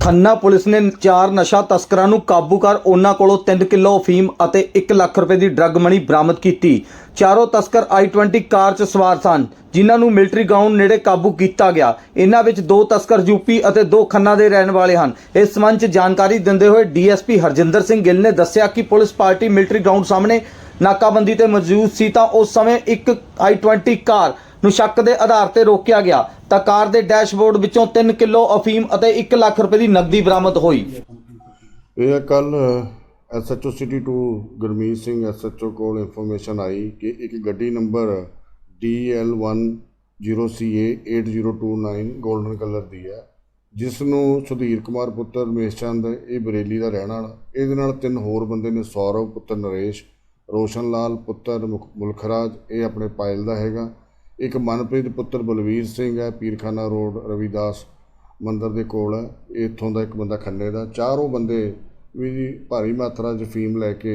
Khanna police ਨੇ ਚਾਰ ਨਸ਼ਾ ਤਸਕਰਾਂ ਨੂੰ ਕਾਬੂ ਕਰ ਉਹਨਾਂ ਕੋਲੋਂ 3 ਕਿਲੋ ਅਫੀਮ ਅਤੇ 1 ਲੱਖ ਰੁਪਏ ਦੀ ਡਰੱਗ ਮਣੀ ਬਰਾਮਦ ਕੀਤੀ। ਚਾਰੋਂ ਤਸਕਰ i20 ਕਾਰ 'ਚ ਸਵਾਰ ਸਨ, ਜਿਨ੍ਹਾਂ ਨੂੰ ਮਿਲਟਰੀ ਗਰਾਊਂਡ ਨੇੜੇ ਕਾਬੂ ਕੀਤਾ ਗਿਆ। ਇਹਨਾਂ ਵਿੱਚ ਦੋ ਤਸਕਰ ਯੂਪੀ ਅਤੇ ਦੋ ਖੰਨਾ ਦੇ ਰਹਿਣ ਵਾਲੇ ਹਨ। ਇਸ ਸੰਬੰਧ 'ਚ ਜਾਣਕਾਰੀ ਦਿੰਦੇ ਹੋਏ ਡੀਐਸਪੀ ਹਰਜਿੰਦਰ ਸਿੰਘ ਗਿੱਲ ਨੇ ਦੱਸਿਆ ਕਿ ਪੁਲਿਸ ਪਾਰਟੀ ਮਿਲਟਰੀ ਗਰਾਊਂਡ ਸਾਹਮਣੇ ਨਾਕਾਬੰਦੀ ਤੇ ਮੌਜੂਦ ਸੀ ਤਾਂ ਉਸ ਸਮੇਂ ਇੱਕ i20 ਕਾਰ ਨੂੰ ਸ਼ੱਕ ਦੇ ਆਧਾਰ ਤੇ ਰੋਕਿਆ ਗਿਆ, ਤਾਂ ਕਾਰ ਦੇ ਡੈਸ਼ਬੋਰਡ ਵਿੱਚੋਂ 3 ਕਿਲੋ ਅਫੀਮ ਅਤੇ 1 ਲੱਖ ਰੁਪਏ ਦੀ ਨਕਦੀ ਬਰਾਮਦ ਹੋਈ। ਇਹ ਕੱਲ SHO city 2 Gurmeet Singh SHO ਕੋਲ ਇਨਫੋਰਮੇਸ਼ਨ ਆਈ ਕਿ ਇੱਕ ਗੱਡੀ ਨੰਬਰ DL10CA8029 ਗੋਲਡਨ ਕਲਰ ਦੀ ਹੈ, ਜਿਸ ਨੂੰ ਸੁਧੀਰ ਕੁਮਾਰ ਪੁੱਤਰ ਮੇਸ਼ਚੰਦ ਇਹ ਬਰੇਲੀ ਦਾ ਰਹਿਣ ਵਾਲਾ। ਇਹਦੇ ਨਾਲ ਤਿੰਨ ਹੋਰ ਬੰਦੇ ਨੇ ਸੌਰਵ ਪੁੱਤਰ ਨਰੇਸ਼ ਰੋਸ਼ਨ ਲਾਲ ਪੁੱਤਰ ਮੁਖ- ਮੁਲਖਰਾਜ, ਇਹ ਆਪਣੇ ਪਾਇਲ ਦਾ ਹੈਗਾ। ਇੱਕ ਮਨਪ੍ਰੀਤ ਪੁੱਤਰ ਬਲਵੀਰ ਸਿੰਘ ਹੈ, ਪੀਰਖਾਨਾ ਰੋਡ, ਰਵਿਦਾਸ ਮੰਦਰ ਦੇ ਕੋਲ ਹੈ। ਇਹ ਇੱਥੋਂ ਦਾ ਇੱਕ ਬੰਦਾ ਖੰਨੇ ਦਾ। ਚਾਰੋਂ ਬੰਦੇ ਵੀ ਜੀ ਭਾਰੀ ਮਾਤਰਾ 'ਚ ਫੀਮ ਲੈ ਕੇ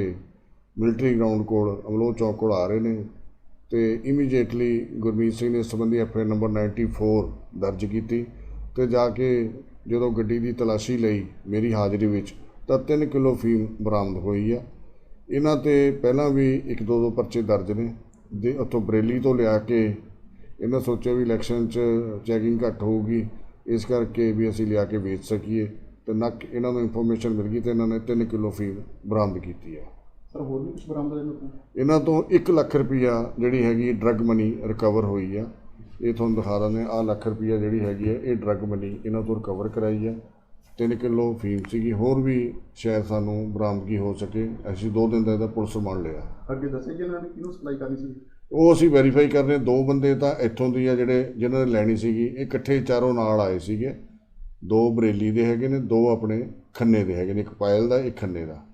ਮਿਲਟਰੀ ਗਰਾਊਂਡ ਕੋਲ, ਅਮਲੋਹ ਚੌਕ ਕੋਲ ਆ ਰਹੇ ਨੇ ਤੇ ਇਮੀਡੀਏਟਲੀ ਗੁਰਮੀਤ ਸਿੰਘ ਨੇ ਇਸ ਸੰਬੰਧੀ ਐਫਆਈਆਰ ਨੰਬਰ 94 ਦਰਜ ਕੀਤੀ ਤੇ ਜਾ ਕੇ ਜਦੋਂ ਗੱਡੀ ਦੀ ਤਲਾਸ਼ੀ ਲਈ ਮੇਰੀ ਹਾਜ਼ਰੀ ਵਿੱਚ, ਤਾਂ 3 ਕਿਲੋ ਫੀਮ ਬਰਾਮਦ ਹੋਈ ਆ। ਇਹਨਾਂ ਤੇ ਪਹਿਲਾਂ ਵੀ ਇੱਕ ਦੋ ਦੋ ਪਰਚੇ ਦਰਜ ਨੇ। ਦੇ ਉੱਥੋਂ ਬਰੇਲੀ ਤੋਂ ਲਿਆ ਕੇ ਇਹਨਾਂ ਸੋਚਿਆ ਵੀ ਇਲੈਕਸ਼ਨ 'ਚ ਚੈਕਿੰਗ ਘੱਟ ਹੋਊਗੀ। ਇਸ ਕਰਕੇ ਵੀ ਅਸੀਂ ਲਿਆ ਕੇ ਵੇਚ ਸਕੀਏ। ਤੇ ਨੱਕ ਇਹਨਾਂ ਨੂੰ ਇਨਫੋਰਮੇਸ਼ਨ ਮਿਲ ਗਈ ਤੇ ਇਹਨਾਂ ਨੇ 3 ਕਿਲੋ ਫੀਮ ਬਰਾਮਦ ਕੀਤੀ ਹੈ ਸਰ ਹੋਰ ਵੀ ਕੁਝ ਬਰਾਮਦ ਇਹਨਾਂ ਤੋਂ ਇਹਨਾਂ ਤੋਂ 1 ਲੱਖ ਰੁਪਈਆ ਜਿਹੜੀ ਹੈਗੀ ਡਰੱਗ ਮਨੀ ਰਿਕਵਰ ਹੋਈ ਆ। ਇਹ ਤੁਹਾਨੂੰ ਦਿਖਾ ਦਿੰਦੇ ਆ ਲੱਖ ਰੁਪਈਆ ਜਿਹੜੀ ਹੈਗੀ ਹੈ ਇਹ ਡਰੱਗ ਮਨੀ ਇਹਨਾਂ ਤੋਂ ਰਿਕਵਰ ਕਰਾਈ ਹੈ 3 ਕਿਲੋ ਫੀਮ ਸੀਗੀ ਹੋਰ ਵੀ ਸ਼ਾਇਦ ਸਾਨੂੰ ਬਰਾਮਦਗੀ ਹੋ ਸਕੇ। ਅਸੀਂ ਦੋ ਦਿਨ ਦਾ ਇਹਦਾ ਪੁਲਿਸ ਰਿਮਾਂਡ ਲਿਆ। ਅੱਗੇ ਦੱਸਿਆ ਕਿ ਇਹਨਾਂ ਨੇ ਕਿਹਨੂੰ ਸਪਲਾਈ ਕਰਨੀ ਸੀ? ਉਹ ਅਸੀਂ ਵੈਰੀਫਾਈ ਕਰ ਰਹੇ ਹਾਂ। ਦੋ ਬੰਦੇ ਤਾਂ ਇੱਥੋਂ ਦੀ ਆ ਜਿਹੜੇ ਜਿਨ੍ਹਾਂ ਨੇ ਲੈਣੀ ਸੀਗੀ। ਇਹ ਇਕੱਠੇ ਚਾਰੋਂ ਨਾਲ ਆਏ ਸੀਗੇ। ਦੋ ਬਰੇਲੀ ਦੇ ਹੈਗੇ ਨੇ ਦੋ ਆਪਣੇ ਖੰਨੇ ਦੇ ਹੈਗੇ ਨੇ ਇੱਕ ਪਾਇਲ ਦਾ ਇੱਕ ਖੰਨੇ ਦਾ।